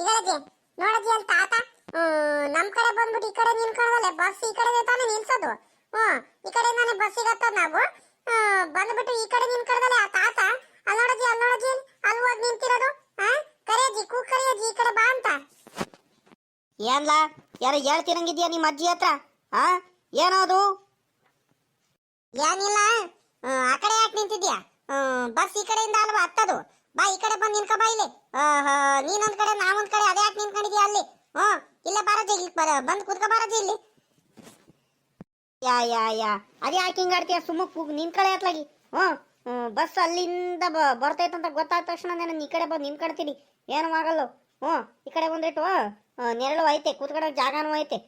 ಈಗಳಜ್ಜಿ ನೋಡಜ್ಜಿ ಅಲ್ಲಿ ತಾತ ನಮ್ ಕಡೆ ಬಂದ್ಬಿಟ್ಟು ಈ ಕಡೆ ನಿಲ್ಕೊಳ್ಳೋದಲ್ಲ ಬಸ್ ಈ ಕಡೆ ತಾನೇ ನಿಲ್ಸೋದು? ಹ್ಮ್ ಈ ನಾನು ಬಸ್ ಹತ್ತೋದು ನಾವು? ಬಂದ್ಬಿಟ್ಟು ಈ ಕಡೆ ನಿಲ್ಕೊಳ್ಳೋದಲ್ಲ ಆ ತಾತ ಅಲ್ಲಿ ನೋಡಜ್ಜಿ ಅಲ್ಲಿ ನೋಡಜ್ಜಿ ಅಲ್ಲಿ ಹೋಗಿ ನಿಂತಿರೋದು? ಹಾ? ಕೂ ಕರಿಯಜ್ಜಿ ಈ ಕಡೆ ಬಾ ಅಂತ. ಏನ್ಲ? ಯಾರು ಹೇಳ್ತಿರಂಗಿದ್ಯಾ ನಿಮ್ಮ ಅಜ್ಜಿ ಹತ್ರ? ಆ ಏನದು? ಏನಿಲ್ಲ. ಆ ಕಡೆ ಯಾಕೆ ನಿಂತಿದ್ಯಾ? ಬಸ್ ಈ ಕಡೆಯಿಂದ ಅಲ್ವಾ ಹತ್ತದು? ಬಾ ಈ ಕಡೆ ಬಂದು ನಿನ್ಕ ಬಾ ಇಲ್ಲಿ. ನೀನೊಂದ್ ಕಡೆ ನಾವೊಂದ್ ಕಡೆ ಅದೇ ಯಾಕೆ ನಿಂತ್ಕೊಂಡಿದ್ಯಾ ಅಲ್ಲಿ? ಹ್ಮ್ ಇಲ್ಲೇ ಬಾರಜಿ ಇಲ್ಲಿ ಬಂದ್ ಕುತ್ಕ ಬಾರಜಿ ಇಲ್ಲಿ. ಯಾ ಯಾ ಯಾ ಅದೇ ಯಾಕೆ ಹಿಂಗೆ ಆಡ್ತೀಯ? ಸುಮ್ಮ ಕೂಗ್ ನಿನ್ ಕಡೆ ಹತ್ಲಾಗಿ ಹ್ಞೂ ಬಸ್ ಅಲ್ಲಿಂದ ಬರ್ತೈತಂತ ಗೊತ್ತಾದ ತಕ್ಷಣ ನಾನು ಈ ಕಡೆ ಬಂದು ನಿನ್ಕೊಳ್ತೀನಿ ಏನು ಆಗಲ್ಲ. ಹ್ಞೂ ಈ ಕಡೆ ಬಂದ್ಬಿಟ್ಟು ಆ, ನೆರಳು ಐತೆ ಕೂತ್ಕೊಳ್ಳೋಕೆ ಜಾಗನೂ ಐತೆ.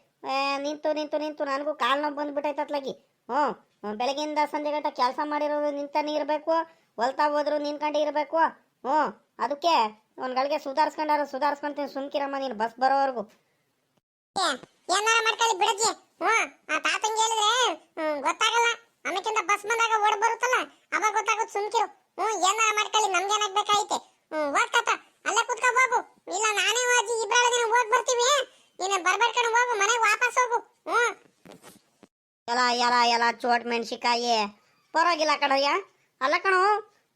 ನಿಂತು ನಿಂತು ನಿಂತು ನನಗೂ ಕಾಲು ನೋವು ಬಂದ್ಬಿಟ್ಟೈತೆ ಅತ್ಲಾಗಿ. ಹ್ಞೂ ಹ್ಮ್, ಬೆಳಗ್ಗಿಂದ ಸಂಜೆ ಕೆಲಸ ಮಾಡಿರೋದು ನಿಂತಾನೆ ಇರಬೇಕು ಹೊಲ್ತಾ ಹೋದ್ರು ನಿಂತ್ಕೊಂಡು ಇರಬೇಕು. ಹ್ಞೂ ಅದಕ್ಕೆ ಒಂದು ಗಳಿಗೆ ಸುಧಾರಿಸ್ಕೊಂಡಾರ ಸುಧಾರಿಸ್ಕೊಂತೀನಿ ಸುಮ್ಕಿರಮ್ಮ ನೀನು ಬಸ್ ಬರೋವರೆಗೂ. ಏನಾರ ಮಾಡ್ಕೊಳ್ಳಿ ಬಿಡಜ್ಜಿ ಹ್ಮ್ ಆ ತಾತಂಗೆ ಹೇಳಿದ್ರೆ ಗೊತ್ತಾಗಲ್ಲ. ಆಮೇಕಿಂದ ಬಸ್ ಬಂದಾಗ ಓಡ್ ಬರುತ್ತಲ್ಲ ಅವಾಗ ಗೊತ್ತಾಗುತ್ತೆ ಸುಮ್ಕಿರು. ಹ್ಮ್ ಏನಾರ ಮಾಡ್ಕೊಳ್ಳಿ ನಮ್ಗೇನಾಗ್ಬೇಕಾಯ್ತೆ ಹ್ಮ್ ಹೋಗ್ ತಾತ ಅಲ್ಲೇ ಕುತ್ಕೋ ಬಾಬು ಇಲ್ಲ ನಾನೇ ಅಜ್ಜಿ ಇಬ್ಬರ ದಿನ ಹೋಗಿ ಬರ್ತೀವಿ. ನೀನು ಬರ್ಬೇಡ್ಕೊಂಡು ಹೋಗು ಮನೆಗೆ ವಾಪಸ್ ಹೋಗು. ಹ್ಞೂ. ಎಲ್ಲ ಎಲ್ಲ ಎಲ್ಲ ಚೋಟ್ ಮೆಣಸಿಕಾಯಿ ಪರವಾಗಿಲ್ಲ ಕಣಯ್ಯ. ಅಲ್ಲ ಕಣೋ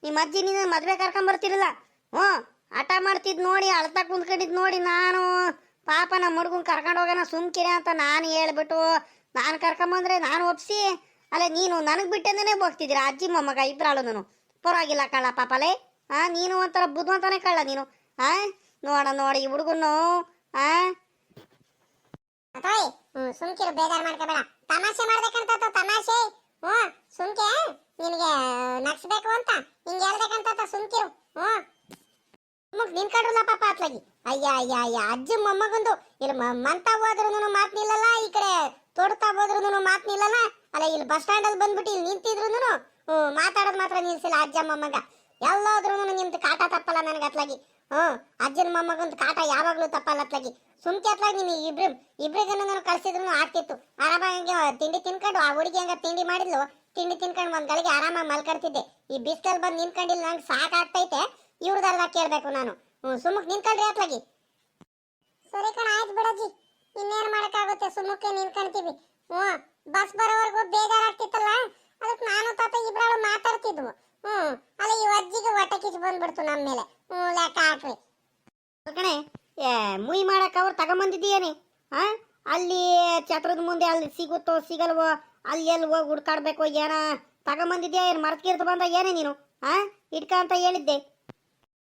ನಿಮ್ಮ ಅಜ್ಜಿ ನೀನು ಮದ್ವೆ ಕರ್ಕೊಂಬರ್ತಿರಲ್ಲ ಹ್ಞೂ. ಆಟ ಮಾಡ್ತಿದ್ ನೋಡಿ, ಅಳ್ತಾ ಕುಂತ್ಕೊಂಡಿದ್ ನೋಡಿ ನಾನು. ಪಾಪ ನಮ್ಮ ಹುಡುಗನ್ ಕರ್ಕೊಂಡು ಹೋಗೋಣ ಸುಮ್ಕಿರ ಅಂತ ನಾನು ಹೇಳ್ಬಿಟ್ಟು ನಾನು ಕರ್ಕೊಂಬಂದ್ರೆ ನಾನು ಒಪ್ಸಿ. ಅಲ್ಲ ನೀನು ನನಗೆ ಬಿಟ್ಟಂದೇ ಹೋಗ್ತಿದ್ದೀರ? ಅಜ್ಜಿ, ಮೊಮ್ಮಗ ನಾನು ಪರವಾಗಿಲ್ಲ ಕಳ್ಳ ಪಾಪಲೆ. ಆ, ನೀನು ಒಂಥರ ಬುದ್ಧಿವಂತನೇ ಕಳ್ಳ ನೀನು. ಆ ನೋಡ ನೋಡಿ ಈ ಹುಡುಗನು ಹ್ಮ್ ಸುಮ್ಕಿರು ಬೇಜಾರ್ ಮಾಡ್ಕೋಬೇಡ. ತಮಾಷೆ ಮಾಡ್ಬೇಕಂತ ತಮಾಷೆ. ಹ್ಞೂ, ಸುಮ್ಕೆ, ನಿನಗೆ ನಗ್ಸ್ಬೇಕು ಅಂತ. ನಿಂಗೆ ಹೇಳ್ಬೇಕಂತ ಸುಮ್ಕಿರು ಹ್ಮ್ ಮುಗ್ ನಿನ್ಕೊಂಡ್ರಲ್ಲ ಪಾಪ ಅತ್ಲಾಗಿ. ಅಯ್ಯ ಅಯ್ಯ ಅಯ್ಯ, ಅಜ್ಜ ಮೊಮ್ಮಗಂದು. ಇಲ್ಲಿ ಮಂತ ಹೋದ್ರೂನು ಮಾತ್ ನಿಲ್ಲಲ್ಲ ಈ ಕಡೆ. ತೋಡ್ತಾ ಹೋದ್ರುನು ಮಾತ್ ನಿಲ್ಲಲ್ಲ. ಅಲ್ಲ, ಇಲ್ಲಿ ಬಸ್ ಸ್ಟ್ಯಾಂಡ್ ಅಲ್ಲಿ ಬಂದ್ಬಿಟ್ಟು ಇಲ್ಲಿ ನಿಂತಿದ್ರುನು ಮಾತಾಡೋದ್ ಮಾತ್ರ ನಿಲ್ಸಿಲ್ಲ ಅಜ್ಜ ಮೊಮ್ಮಗ. ಎಲ್ಲೋದ್ರುನು ನಿಮ್ದು ಕಾಟ ತಪ್ಪಲ್ಲ ನನಗೆ ಅತ್ಲಾಗಿ. ಹ್ಮ್, ಅಜ್ಜನ ಮೊಮ್ಮಗಂದು ಕಾಟ ಯಾವಾಗ್ಲೂ ತಪ್ಪಲ್ಲ ಅತ್ಲಾಗಿ. ಸುಮ್ಕೆ ಅತ್ಲಾಗಿ ನೀನು ಇಬ್ರು ಇಬ್ರಿಗನ್ನು ನಾನು ಕಳ್ಸಿದ್ರು ಆಗ್ತಿತ್ತು. ಆರಾಮಾಗಿ ತಿಂಡಿ ತಿನ್ಕೊಂಡು ಆ ಹುಡುಗಿ ಹಂಗ ತಿಂಡಿ ಮಾಡಿದ್ಲು. ತಿಂಡಿ ತಿನ್ಕೊಂಡು ಒಂದ್ ಗಳಿಗೆ ಆರಾಮಾಗಿ ಮಲ್ಕಡ್ತಿದ್ದೆ. ಈ ಬಿಸ್ಲಲ್ಲಿ ಬಂದು ನಿಂತ್ಕೊಂಡಿಲ್ಲ ನಂಗೆ ಸಾಕಾಗ್ತೈತೆ. ಇವ್ರದೆಲ್ಲ ಕೇಳಬೇಕು ನಾನು. ಹ್ಮ್ ಸುಮ್ಮಕ್ ನಿಂತ್ಕೊಳ್ರಿ ಅತ್ಲಾಗಿ. ಸರಿ ಕಣ, ಆಯ್ತು ಬಿಡಜ್ಜಿ. ಇನ್ನೇನು ಮಾಡೋಕ್ಕಾಗುತ್ತೆ ಸುಮ್ಮಕ್ಕೆ ನಿಂತ್ಕೊಂತೀವಿ ಹ್ಞೂ ಬಸ್ ಬರೋವರೆಗೂ ಬೇಜಾರಾಗ್ತಿತ್ತಲ್ಲ? ಅದಕ್ಕೆ ನಾನು, ತಾತ ಇಬ್ರಾಳು ಮಾತಾಡ್ತಿದ್ವು. ಹ್ಮ್ ಅಲ್ಲ ಈ ಅಜ್ಜಿಗೆ ಹೊಟ್ಟೆ ಕಿಚ್ಚು ಬಂದ್ಬಿಡ್ತು ನಮ್ಮ ಮೇಲೆ. ಹ್ಞೂ, ಲೆಕ್ಕ ಹಾಕ್ರಿ. ಕಣೆ, ಏ, ಮುಯ್ ಮಾಡಕ್ಕೆ ಅವ್ರು ತಗೊಂಬಂದಿದ್ದೀಯೇನೆ? ಆ? ಅಲ್ಲಿ ಛತ್ರದ ಮುಂದೆ ಅಲ್ಲಿ ಸಿಗುತ್ತೋ, ಸಿಗಲ್ವೋ, ಅಲ್ಲಿ ಎಲ್ಲಿ ಹೋಗಿ ಹುಡ್ಕಾಡ್ಬೇಕು, ಏನ? ತಗೊಂಬಂದಿದ್ಯಾ ಏನು ಮರ್ತ್ಕಿರ್ತ ಬಂದ ಏನೇ ನೀನು? ಆ? ಇಟ್ಕ ಅಂತ ಹೇಳಿದ್ದೆ.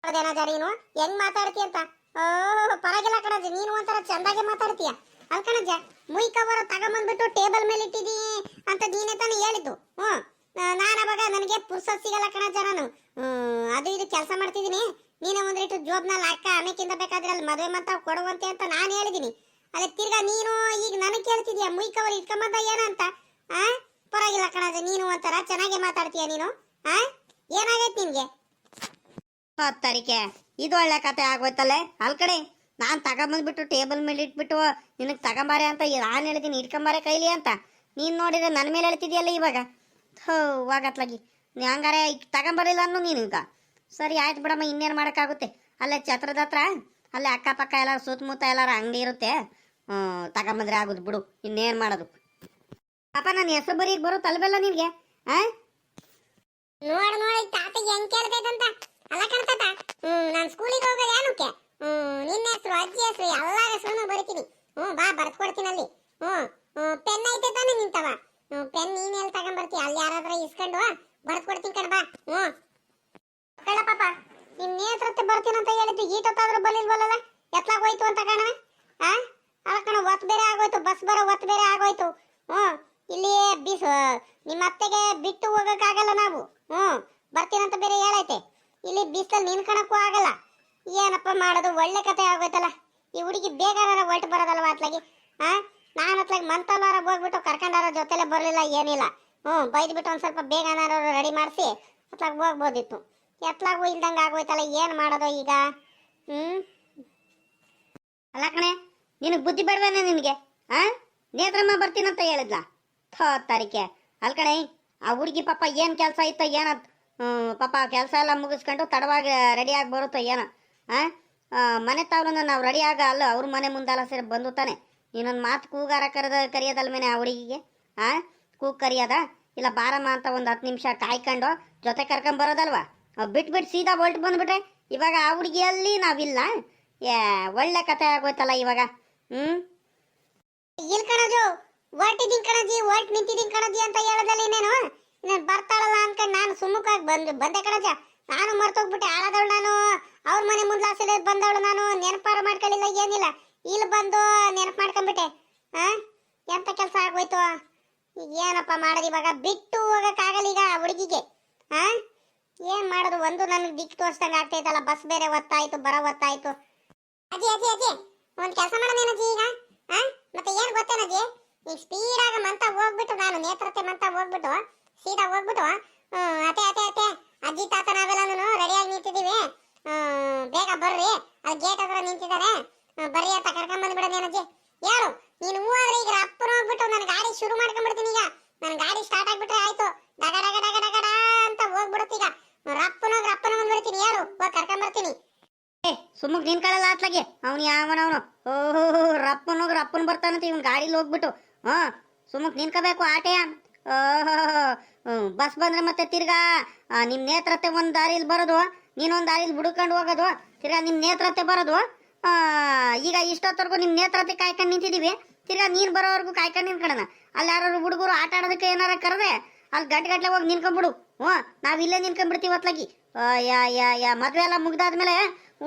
ಜಾ ನೀನು? ಹೆಂಗ್ ಮಾತಾಡ್ತೀಯ ಅಂತ ಓ, ಪರವಾಗಿಲ್ಲ ಕಣಜ ನೀನು ಒಂಥರ ಚಂದಾಗೆ ಮಾತಾಡ್ತೀಯ. ಅಲ್ ಕಣಜ್ಜ ಮುಯ್ ಕವರ್ ತಗೊಂಬಂದ್ಬಿಟ್ಟು ಟೇಬಲ್ ಮೇಲೆ ಇಟ್ಟಿದೀನಿ ಅಂತ ನೀನೇ ತಾನೇ ಹೇಳಿದ್ದು. ಹ್ಮ್. ನಾನು ಅವಾಗ ನನಗೆ ಪುರ್ಸತ್ ಸಿಗಲ್ಲ ಕಣಜ್ಜ ನಾನು. ಅದು ಇದು ಕೆಲಸ ಮಾಡ್ತಿದ್ದೀನಿ. ನೀನೇ ಒಂದಿಟ್ಟು ಜೋಬ್ನಲ್ಲಿ ಅಕ್ಕ ಆಮೇಕಿಂದ ಬೇಕಾದ್ರೆ ಅಲ್ಲಿ ಮದುವೆ ಮಾತ್ರ ಕೊಡುವಂತೆ ಅಂತ ನಾನು ಹೇಳಿದ್ದೀನಿ. ಅದೇ ತಿರ್ಗಾ ನೀನು ಈಗ ನನಗೆ ಕೇಳ್ತಿದ್ಯಾ ಮುಯ್ ಕವರ್ ಇಟ್ಕೊಂಬಂದ ಏನಂತ ಆ? ಪರವಾಗಿಲ್ಲ ಕಣಜ್ಜ, ನೀನು ಒಂಥರ ಚೆನ್ನಾಗೆ ಮಾತಾಡ್ತೀಯ ನೀನು? ಆ? ಏನಾಗೈತೆ ನಿನ್ಗೆ? ಹತ್ತರಿಕೆ ಇದು ಒಳ್ಳೆ ಕತೆ ಆಗೋಯ್ತಲ್ಲೇ? ಅಲ್ ಕಡೆ, ನಾನು ತಗೊಂಬಂದ್ಬಿಟ್ಟು ಟೇಬಲ್ ಮೇಲೆ ಇಟ್ಬಿಟ್ಟು, ನಿನಗೆ ತಗೊಂಬಾರೆ ಅಂತ ನಾನು ಹೇಳ್ತೀನಿ ಇಟ್ಕೊಂಬಾರೆ ಕೈಲಿ ಅಂತ. ನೀನು ನೋಡಿದ್ರೆ ನನ್ನ ಮೇಲೆ ಹೇಳ್ತಿದ್ಯಲ್ಲ ಇವಾಗ? ಹೋ ಹೋಗತ್ಲಾಗಿ. ಹಂಗಾರೆ ಈಗ ತಗೊಂಬರಿಲ್ಲ ಅನ್ನು ನೀನು ಈಗ. ಸರಿ ಆಯ್ತು ಬಿಡಮ್ಮ, ಇನ್ನೇನು ಮಾಡೋಕ್ಕಾಗುತ್ತೆ? ಅಲ್ಲೇ ಛತ್ರದ ಹತ್ರ, ಅಲ್ಲೇ ಅಕ್ಕಪಕ್ಕ ಎಲ್ಲ, ಸುತ್ತಮುತ್ತ ಎಲ್ಲಾರ ಅಂಗಡಿ ಇರುತ್ತೆ. ಹ್ಞೂ ತಗೊಂಬಂದ್ರೆ ಆಗೋದು ಬಿಡು, ಇನ್ನೇನು ಮಾಡೋದು. ಪಾಪ ನನ್ನ ಹೆಸರು ಬರೀಗ್ ಬರೋ ತಲಬಲ್ಲ ನಿನಗೆ ಹಾಂ ನೋಡಿ ನೋಡಿ ತಾತ ಹೆಂಗ್ ಕೇಳ್ತೈತಂತ ಅಲ್ಲ ಕಣ್ತಾತ ಹ್ಮ್ ನಾನ್ ಸ್ಕೂಲಿಗೆ ಹೋಗೋದು ಏನಕ್ಕೆ ಹ್ಮ್ ನಿನ್ನ ಹೆಸರು ಅಜ್ಜಿ ಹೆಸರು ಎಲ್ಲಾ ಹೆಸರು ಬರಿತೀನಿ ಹ್ಮ್ ಬಾ ಬರ್ಕೊಡ್ತೀನಿ ಅಲ್ಲಿ ಹ್ಮ್ ಪೆನ್ ಐತೆ ತಾನೆ ನಿಂತವ ಹ್ಮ್ ಪೆನ್ ನೀನ್ ಎಲ್ಲಿ ತಗೊಂಡ್ಬರ್ತೀಯ ಅಲ್ಲಿ ಯಾರಾದ್ರ ಇಸ್ಕೊಂಡು ಬರ್ಕೊಡ್ತೀನಿ ಕಣ ಬಾ ಹ್ಮ್ ಕಳ್ಳ ಪಾಪ ನಿಮ್ ನೇತ್ರತ್ತೆ ಬರ್ತೀನಿ ಅಂತ ಹೇಳಿದ್ದು ಈಟೊತ್ತಾದ್ರೂ ಬಲಿಲ್ವಲ್ಲ ಎತ್ಲಾಗ ಹೋಯ್ತು ಅಂತ ಕಣವ ಆ ಅಲ್ಲ ಕಣ ಒತ್ ಬೇರೆ ಆಗೋಯ್ತು ಬಸ್ ಬರೋ ಒತ್ ಬೇರೆ ಆಗೋಯ್ತು ಹ್ಮ್ ಇಲ್ಲಿ ಬಿಸ್ ನಿಮ್ಮ ಅತ್ತೆಗೆ ಬಿಟ್ಟು ಹೋಗಕ್ಕಾಗಲ್ಲ ನಾವು ಹ್ಮ್ ಬರ್ತೀನಂತ ಬೇರೆ ಹೇಳೈತೆ ಇಲ್ಲಿ ಬಿಸಿಲಲ್ಲಿ ನಿನ್ಕೊಳಕ್ಕೂ ಆಗಲ್ಲ ಏನಪ್ಪ ಮಾಡೋದು ಒಳ್ಳೆ ಕತೆ ಆಗೋಯ್ತಲ್ಲ ಈ ಹುಡುಗಿ ಬೇಗನಾರ ಹೊರಟು ಬರೋದಲ್ವ ಅತ್ಲಾಗಿ? ಆ? ನಾನು ಅತ್ಲಾಗಿ ಮಂತಲ್ವಾರ ಹೋಗ್ಬಿಟ್ಟು ಕರ್ಕೊಂಡಾರ ಜೊತೆಲೆ ಬರಲಿಲ್ಲ ಏನಿಲ್ಲ. ಹ್ಞೂ ಬೈದ್ಬಿಟ್ಟು ಒಂದು ಸ್ವಲ್ಪ ಬೇಗನಾರ ರೆಡಿ ಮಾಡಿಸಿ ಅತ್ಲಾಗ ಹೋಗ್ಬೋದಿತ್ತು. ಎತ್ಲಾಗೂ ಇಲ್ದಂಗೆ ಆಗೋಯ್ತಲ್ಲ ಏನು ಮಾಡೋದು ಈಗ? ಹ್ಞೂ ಅಲ್ಲ ಕಣೆ ನಿನಗೆ ಬುದ್ಧಿ ಬೇಡವೇನೆ ನಿನಗೆ? ಆ? ನೇತ್ರಮ್ಮ ಬರ್ತೀನಂತ ಹೇಳಿದ್ಲ? ಥೋ ತಾರಿಕೆ. ಅಲ್ಲ ಕಣೆ ಆ ಹುಡುಗಿ ಪಾಪ ಏನು ಕೆಲಸ ಇತ್ತೋ ಏನಂತ ಪಾಪ ಕೆಲಸ ಎಲ್ಲ ಮುಗಿಸ್ಕೊಂಡು ತಡವಾಗಿ ರೆಡಿಯಾಗಿ ಬರುತ್ತೋ ಏನೋ ಆ, ಮನೆ ತಾವ್ರನ್ನ ನಾವು ರೆಡಿ ಆಗ ಅಲ್ಲ, ಅವ್ರ ಮನೆ ಮುಂದಲ್ಲ ಸೇರಿ ಬಂದು ತಾನೆ. ಇನ್ನೊಂದು ಮಾತು ಕೂಗಾರ ಕರೆದ, ಕರಿಯೋದಲ್ ಮೇನೆ ಆ ಹುಡುಗಿಗೆ ಆ, ಕೂಗ್ ಕರಿಯೋದ? ಇಲ್ಲ ಬಾರಮ್ಮ ಅಂತ ಒಂದು ಹತ್ತು ನಿಮಿಷ ಕಾಯ್ಕೊಂಡು, ಜೊತೆ ಕರ್ಕೊಂಡ್ ಬರೋದಲ್ವಾ? ಬಿಟ್ಬಿಟ್ಟು ಸೀದಾ ಹೊಲ್ಟ್ ಬಂದ್ಬಿಟ್ರೆ ಇವಾಗ ಆ ಹುಡುಗಿಯಲ್ಲಿ ನಾವಿಲ್ಲ. ಏ, ಒಳ್ಳೆ ಕತೆ ಆಗೋಯ್ತಲ್ಲ ಇವಾಗ. ಹ್ಞೂ ಇಲ್ಲಿ ಕಣಜು ಹೊರಟಿದ್ದೀನಿ ಕಣಜಿ, ಹೊರ್ಟ್ ನಿಂತಿದ್ದೀನಿ ಕಣಜಿ ಅಂತ ಹೇಳೋದಲ್ಲ ಇನ್ನೇನು? ನಾನು ಬರ್ತಾಳಲ್ಲ ಅನ್ಕೊಂಡು ನಾನು ಸುಮ್ಮಕ್ಕಾಗಿ ಬಂದು ಬಂದೆ ಕಣಜ. ನಾನು ಮರ್ತೋಗ್ಬಿಟ್ಟೆ ಆಳದವಳು ನಾನು. ಅವ್ರ ಮನೆ ಮುಂದ್ಲಾಸಲೆ ಬಂದವಳು ನಾನು. ನೆನಪಾರ ಮಾಡ್ಕೊಳ್ಳಿಲ್ಲ ಏನಿಲ್ಲ. ಇಲ್ಲಿ ಬಂದು ನೆನಪು ಮಾಡ್ಕೊಂಡ್ಬಿಟ್ಟೆ ಆ? ಎಂತ ಕೆಲಸ ಆಗೋಯ್ತು? ಏನಪ್ಪ ಮಾಡೋದು? ಇವಾಗ ಬಿಟ್ಟು ಹೋಗಕ್ಕಾಗಲ್ಲ ಈಗ ಹುಡುಗಿಗೆ. ಆ? ಏನ್ ಮಾಡೋದು? ಒಂದು ನನಗೆ ದಿಕ್ಕು ತೋರಿಸ್ದಂಗೆ ಆಗ್ತೈತಲ್ಲ ಬಸ್ ಬೇರೆ ಒತ್ತಾಯ್ತು ಬರೋ ಒತ್ತಾಯ್ತು ಅಜ್ಜಿ ಅಜ್ಜಿ ಅಜ್ಜಿ ಒಂದು ಕೆಲಸ ಮಾಡೋಣೇನಜ್ಜಿ ಈಗ. ಆ? ಮತ್ತೆ ಏನು ಗೊತ್ತೇನಜ್ಜಿ ಈಗ ಸ್ಪೀಡ್ ಆಗಿ ಮಂತ ಹೋಗ್ಬಿಟ್ಟು ನಾನು. ನೇತ್ರತೆ ಮಂತ ಹೋಗ್ಬಿಟ್ಟು, ಸೀದಾ ಹೋಗ್ಬಿಟ್ಟು ಅತೆ ಅತೆ ಅತೆ ಅಜ್ಜಿ ತಾತ ನಾವೆಲ್ಲಾನು ರೆಡಿಯಾಗಿ ನಿಂತಿದ್ದೀವಿ. ಬೇಗ ಬರ್ರಿ. ಅಲ್ಲಿ ಗೇಟ್ ಹತ್ರ ನಿಂತಿದ್ದಾರೆ ಬರ್ರಿ ಅಂತ ಕರ್ಕೊಂಡ್ ಬಂದ್ಬಿಡೋದೇನಜ್ಜಿ ಯಾರು? ನೀನು ಹೂ ಆದ್ರೆ ಈಗ ಅಪ್ಪನ ಹೋಗ್ಬಿಟ್ಟು ನನ್ನ ಗಾಡಿ ಶುರು ಮಾಡ್ಕೊಂಡ್ಬಿಡ್ತೀನಿ ಈಗ. ನನ್ನ ಗಾಡಿ ಸ್ಟಾರ್ಟ್ ಆಗ್ಬಿಟ್ರೆ ಆಯ್ತು. ಡಗ ಅಂತ ಹೋಗ್ಬಿಡುತ್ತೆ ಈಗ. ರಪ್ಪನೋಗ್ ಅಪ್ಪನ ಬಂದ್ಬಿಡ್ತೀನಿ ಹೇಳು ಹೋಗಿ ಕರ್ಕೊಂಡ್ ಬರ್ತೀನಿ ಏ ಸುಮ್ಮಕ್ ನಿನ್ಕೊಳ್ಳಲ್ಲ ಆತ್ಲಾಗೆ. ಅವ್ನು ಯಾವನವನು? ಓಹೋ ರಪ್ಪನ್ ಬರ್ತಾನಂತ ಇವ್ನ ಗಾಡಿಲಿ ಹೋಗ್ಬಿಟ್ಟು. ಹಾ ಸುಮ್ಮಕ್ ನಿನ್ಕೋಬೇಕು ಆಟೆಯ. ಬಸ್ ಬಂದ್ರೆ ಮತ್ತೆ ತಿರ್ಗಾ ಆ, ನಿಮ್ ನೇತ್ರತೆ ಒಂದ್ ದಾರಿಲಿ ಬರೋದು. ನೀನೊಂದ್ ದಾರಿಲಿ ಬುಡ್ಕೊಂಡು ಹೋಗೋದು, ತಿರ್ಗಾ ನಿಮ್ಮ ನೇತ್ರತೆ ಬರೋದು ಈಗ ಇಷ್ಟೊತ್ತವರೆಗೂ ನಿಮ್ಮ ನೇತ್ರತೆ ಕಾಯ್ಕೊಂಡು ನಿಂತಿದೀವಿ, ತಿರ್ಗಾ ನೀನು ಬರೋವರೆಗೂ ಕಾಯ್ಕೊಂಡು ನಿಂತ್ಕೊಳ್ಳೋಣ ಅಲ್ಲಿ ಯಾರು ಹುಡುಗರು ಆಟ ಆಡೋದಕ್ಕೆ ಏನಾರ ಕರೆದ್ರೆ ಅಲ್ಲಿ ಗಂಟೆ ಹೋಗಿ ನಿನ್ಕೊಂಬಿಡು ಹ್ಞೂ, ನಾವು ಇಲ್ಲೇ ನಿನ್ಕೊಂಡ್ಬಿಡ್ತೀವಿ ಹೊತ್ಲಾಗಿ. ಯಾ ಯಾ ಯಾ, ಮದುವೆ ಎಲ್ಲ ಮುಗ್ದಾದ್ಮೇಲೆ,